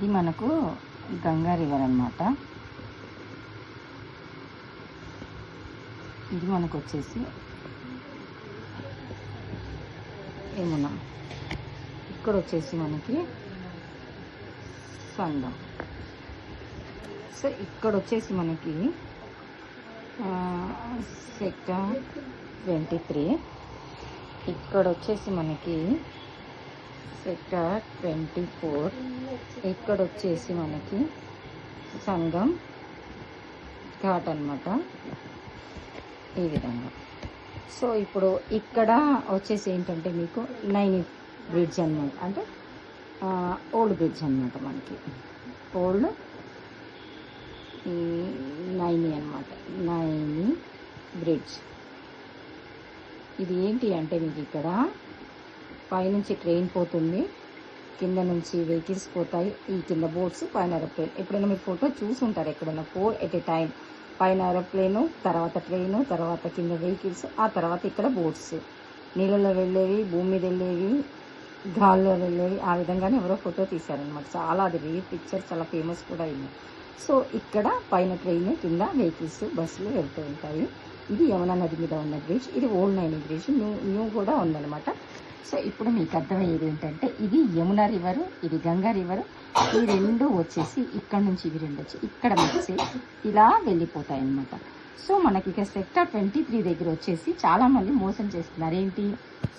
ఇది మనకు గంగా రివర్ అనమాట ఇది మనకు వచ్చేసి యమున. ఇక్కడ వచ్చేసి మనకి సంగం సో ఇక్కడ వచ్చేసి మనకి సెక్టర్ ట్వంటీ త్రీ. ఇక్కడ వచ్చేసి మనకి సెక్టార్ ట్వంటీ ఫోర్. ఇక్కడ వచ్చేసి మనకి సంఘం ఘాట్ అనమాట ఈ విధంగా. సో ఇప్పుడు ఇక్కడ వచ్చేసి ఏంటంటే మీకు నైన్ బ్రిడ్జ్ అనమాట అంటే ఓల్డ్ బ్రిడ్జ్ అనమాట మనకి. ఓల్డ్ నైని అనమాట నైని బ్రిడ్జ్. ఇది ఏంటి అంటే మీకు ఇక్కడ పైనుంచి ట్రైన్ పోతుంది. కింద నుంచి వెహికల్స్ పోతాయి. ఈ కింద బోట్స్ పైన ఏరోప్లేన్. ఎప్పుడైనా మీరు ఫోటో చూసి ఉంటారు ఎక్కడైనా ఫోర్ ఎట్ ఏ టైం పైన ఏరోప్లేను తర్వాత ట్రైను తర్వాత కింద వెహికల్స్ ఆ తర్వాత ఇక్కడ బోట్స్. నీళ్ళలో వెళ్ళేవి భూమి మీద వెళ్ళేవి గాల్లో వెళ్ళేవి. ఆ విధంగానే ఎవరో ఫోటో తీశారనమాట చాలా అది రీ పిక్చర్ చాలా ఫేమస్ కూడా అయింది సో ఇక్కడ పైన ట్రైన్ కింద వెహికల్స్ బస్సులు వెళ్తూ ఉంటాయి. ఇది యమునా నది మీద ఉన్న బ్రిడ్జ్. ఇది old Naini bridge. New new కూడా ఉందన్నమాట. సో ఇప్పుడు మీకు అర్థమయ్యేది ఏంటంటే ఇది యమున రివర్ ఇది గంగా రివర్ ఈ రెండు వచ్చేసి ఇక్కడ నుంచి ఇవి రెండు వచ్చి ఇక్కడ వచ్చి ఇలా వెళ్ళిపోతాయి అన్నమాట సో మనకి ఇక సెక్టర్ ట్వంటీ త్రీ దగ్గర వచ్చేసి చాలా మంది మోసం చేస్తున్నారు. ఏంటి?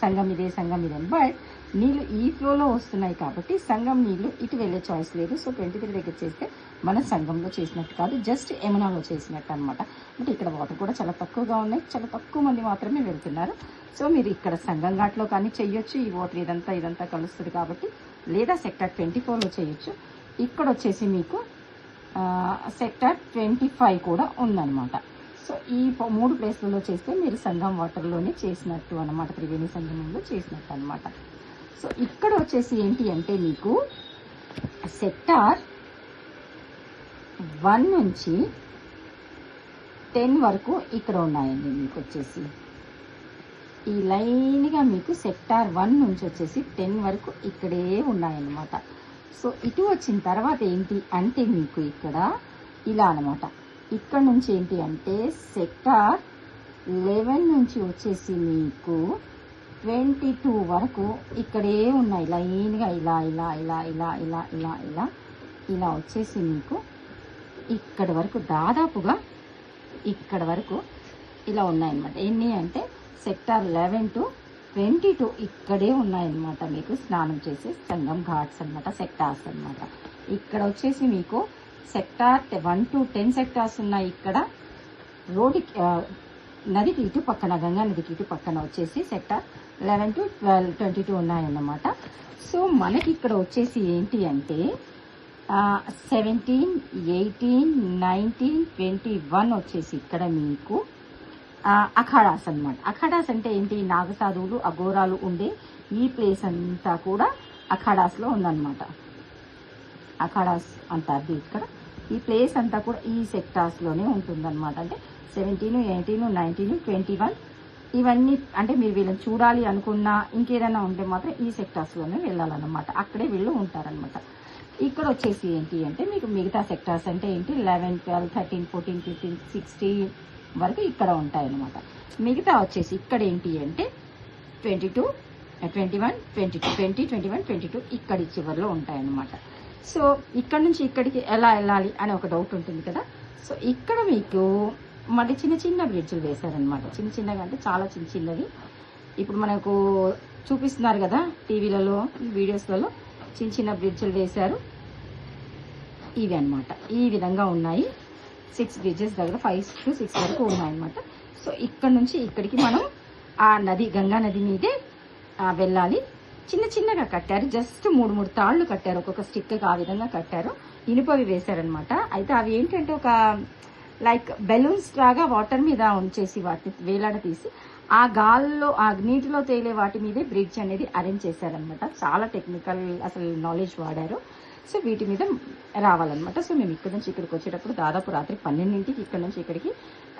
సంఘం ఇదే సంఘం ఇదే. బట్ నీళ్ళు ఈ ఫ్లోలో వస్తున్నాయి కాబట్టి సంఘం నీళ్ళు ఇటు వెళ్ళే చాయిస్ లేదు. సో ట్వంటీ త్రీ దగ్గర చేస్తే మన సంఘంలో చేసినట్టు కాదు జస్ట్ యమునాలో చేసినట్టు అనమాట అంటే ఇక్కడ వాటర్ కూడా చాలా తక్కువగా ఉన్నాయి. చాలా తక్కువ మంది మాత్రమే వెళ్తున్నారు. సో మీరు ఇక్కడ సంఘం ఘాట్లో కానీ చెయ్యొచ్చు ఈ వాటర్ ఇదంతా ఇదంతా కలుస్తుంది కాబట్టి లేదా సెక్టర్ ట్వంటీ ఫోర్లో చేయొచ్చు. ఇక్కడ వచ్చేసి మీకు సెక్టర్ ట్వంటీ ఫైవ్ కూడా ఉందన్నమాట. సో ఈ మూడు ప్లేస్లలో చేస్తే మీరు సంగం వాటర్లోనే చేసినట్టు అన్నమాట త్రివేణి సంగమంలో చేసినట్టు అనమాట సో ఇక్కడ వచ్చేసి ఏంటి అంటే మీకు సెక్టార్ వన్ నుంచి టెన్ వరకు ఇక్కడ ఉన్నాయండి మీకు వచ్చేసి. ఈ లైన్గా మీకు సెక్టార్ వన్ నుంచి వచ్చేసి టెన్ వరకు ఇక్కడే ఉన్నాయన్నమాట. సో ఇటు వచ్చిన తర్వాత ఏంటి అంటే మీకు ఇక్కడ ఇలా అనమాట ఇక్కడ నుంచి ఏంటి అంటే సెక్టార్ లెవెన్ నుంచి వచ్చేసి మీకు ట్వంటీ టూ వరకు ఇక్కడే ఉన్నాయి. లైన్గా ఇలా ఇలా ఇలా ఇలా ఇలా ఇలా ఇలా ఇలా వచ్చేసి మీకు ఇక్కడ వరకు దాదాపుగా ఇక్కడ వరకు ఇలా ఉన్నాయన్నమాట. ఎన్ని అంటే sector eleven to twenty two ఇక్కడే ఉన్నాయన్నమాట మీకు. స్నానం చేసే సంగం ఘాట్స్ అన్నమాట సెక్టార్స్ అన్నమాట. ఇక్కడ వచ్చేసి మీకు sector one to ten sectors ఉన్నాయి ఇక్కడ. రోడ్డుకి నదికి ఇటు పక్కన గంగా నదికి ఇటు పక్కన వచ్చేసి sector eleven to twelve twenty two ఉన్నాయన్నమాట. సో మనకి ఇక్కడ వచ్చేసి ఏంటి అంటే seventeen eighteen nineteen twenty one వచ్చేసి ఇక్కడ మీకు అఖాడాస్ అన్నమాట. అఖాడాస్ అంటే ఏంటి? నాగసాధువులు అఘోరాలు ఉండే ఈ ప్లేస్ అంతా కూడా అఖాడాస్లో ఉందన్నమాట. అఖాడాస్ అంటారు ఇక్కడ. ఈ ప్లేస్ అంతా కూడా ఈ సెక్టార్స్లోనే ఉంటుందన్నమాట. అంటే seventeen eighteen nineteen twenty one ఇవన్నీ అంటే మీరు వీళ్ళని చూడాలి అనుకున్నా ఇంకేదైనా ఉంటే మాత్రం ఈ సెక్టార్స్లోనే వెళ్ళాలన్నమాట. అక్కడే వీళ్ళు ఉంటారనమాట ఇక్కడ వచ్చేసి ఏంటి అంటే మీకు మిగతా సెక్టార్స్ అంటే ఏంటి? Eleven twelve thirteen fourteen fifteen sixteen వరకు ఇక్కడ ఉంటాయన్నమాట. మిగతా వచ్చేసి ఇక్కడ ఏంటి అంటే twenty two twenty one twenty twenty twenty one twenty two ఇక్కడ చివరిలో ఉంటాయన్నమాట. సో ఇక్కడ నుంచి ఇక్కడికి ఎలా వెళ్ళాలి అనే ఒక డౌట్ ఉంటుంది కదా. సో ఇక్కడ మీకు మళ్ళీ చిన్న చిన్న బ్రిడ్జ్లు వేశారనమాట చిన్న చిన్నగా అంటే చాలా చిన్న చిన్నవి. ఇప్పుడు మనకు చూపిస్తున్నారు కదా టీవీలలో వీడియోస్లలో చిన్న చిన్న బ్రిడ్జ్లు వేశారు. ఇవి అన్నమాట. ఈ విధంగా ఉన్నాయి. సిక్స్ బ్రిడ్జెస్ దగ్గర ఫైవ్ టు సిక్స్ వరకు ఉన్నాయన్నమాట. సో ఇక్కడ నుంచి ఇక్కడికి మనం ఆ నది గంగా నది మీదే వెళ్ళాలి. చిన్న చిన్నగా కట్టారు. జస్ట్ మూడు మూడు తాళ్ళు కట్టారు. ఒక్కొక్క స్టిక్ ఆ విధంగా కట్టారు. ఇనుపవి వేశారనమాట అయితే అవి ఏంటంటే ఒక లైక్ బెలూన్స్ లాగా వాటర్ మీద ఉంచేసి వాటిని వేలాడ తీసి ఆ గాల్లో ఆ నీటిలో తేలే వాటి మీదే బ్రిడ్జ్ అనేది అరేంజ్ చేశారనమాట చాలా టెక్నికల్ అసలు నాలెడ్జ్ వాడారు. సో వీటి మీద రావాలన్నమాట. సో మేము ఇక్కడ నుంచి ఇక్కడికి వచ్చేటప్పుడు దాదాపు రాత్రి పన్నెండింటికి ఇక్కడ నుంచి ఇక్కడికి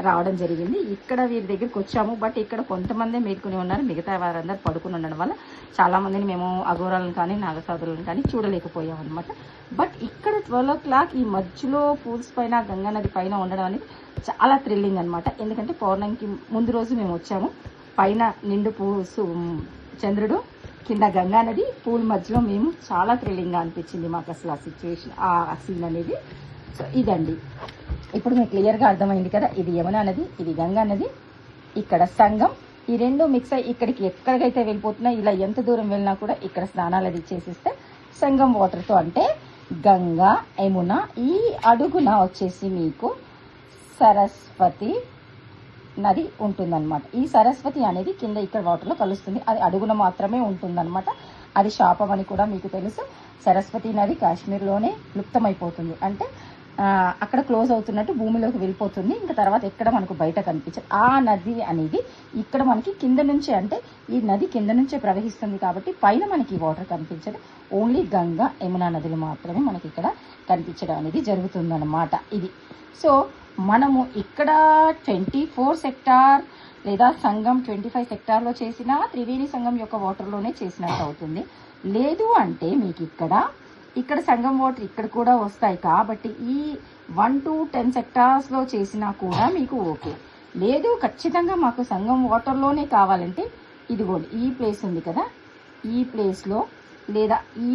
రావడం జరిగింది. ఇక్కడ వీరి దగ్గరికి వచ్చాము. బట్ ఇక్కడ కొంతమంది మేల్కొని ఉన్నారు. మిగతా వారందరూ పడుకుని ఉండడం వల్ల చాలామందిని మేము అఘోరాలను కానీ నాగసాధులను కానీ చూడలేకపోయాం అనమాట బట్ ఇక్కడ ట్వెల్వ్ ఓ క్లాక్ ఈ మధ్యలో పూల్స్ పైన గంగా నది పైన ఉండడం అనేది చాలా థ్రిల్లింగ్ అనమాట ఎందుకంటే పౌర్ణమికి ముందు రోజు మేము వచ్చాము. పైన నిండు పూసు చంద్రుడు కింద గంగా నది పూల్ మధ్యలో మేము చాలా థ్రిల్లింగ్గా అనిపించింది మాకు అసలు ఆ సిచ్యువేషన్ ఆ సీన్ అనేది. సో ఇదండి. ఇప్పుడు మీకు క్లియర్గా అర్థమైంది కదా ఇది యమునా నది ఇది గంగా నది ఇక్కడ సంగం ఈ రెండు మిక్స్ అయ్యి ఇక్కడికి ఎక్కడికైతే వెళ్ళిపోతున్నా ఇలా ఎంత దూరం వెళ్ళినా కూడా ఇక్కడ స్నానాలు అది చేసేస్తే సంగం వాటర్తో అంటే గంగా యమున ఈ అడుగున వచ్చేసి మీకు సరస్వతి నది ఉంటుందన్నమాట. ఈ సరస్వతి అనేది కింద ఇక్కడ వాటర్లో కలుస్తుంది. అది అడుగున మాత్రమే ఉంటుందన్నమాట. అది శాపం అని కూడా మీకు తెలుసు. సరస్వతి నది కాశ్మీర్లోనే లుప్తమైపోతుంది. అంటే అక్కడ క్లోజ్ అవుతున్నట్టు భూమిలోకి వెళ్ళిపోతుంది. ఇంకా తర్వాత ఎక్కడ మనకు బయట కనిపించదు. ఆ నది అనేది ఇక్కడ మనకి కింద నుంచే అంటే ఈ నది కింద నుంచే ప్రవహిస్తుంది కాబట్టి పైన మనకి వాటర్ కనిపించదు. ఓన్లీ గంగా యమునా నదులు మాత్రమే మనకి ఇక్కడ కనిపించడం అనేది జరుగుతుందన్నమాట. ఇది. సో మనము ఇక్కడ ట్వంటీ ఫోర్ సెక్టార్ లేదా సంఘం ట్వంటీ ఫైవ్ సెక్టార్లో చేసినా త్రివేణి సంఘం యొక్క వాటర్లోనే చేసినట్టు అవుతుంది. లేదు అంటే మీకు ఇక్కడ ఇక్కడ సంఘం వాటర్ ఇక్కడ కూడా వస్తాయి కాబట్టి ఈ వన్ టు టెన్ సెక్టార్స్లో చేసినా కూడా మీకు ఓకే. లేదు ఖచ్చితంగా మాకు సంఘం వాటర్లోనే కావాలంటే ఇదిగోండి ఈ ప్లేస్ ఉంది కదా ఈ ప్లేస్లో లేదా ఈ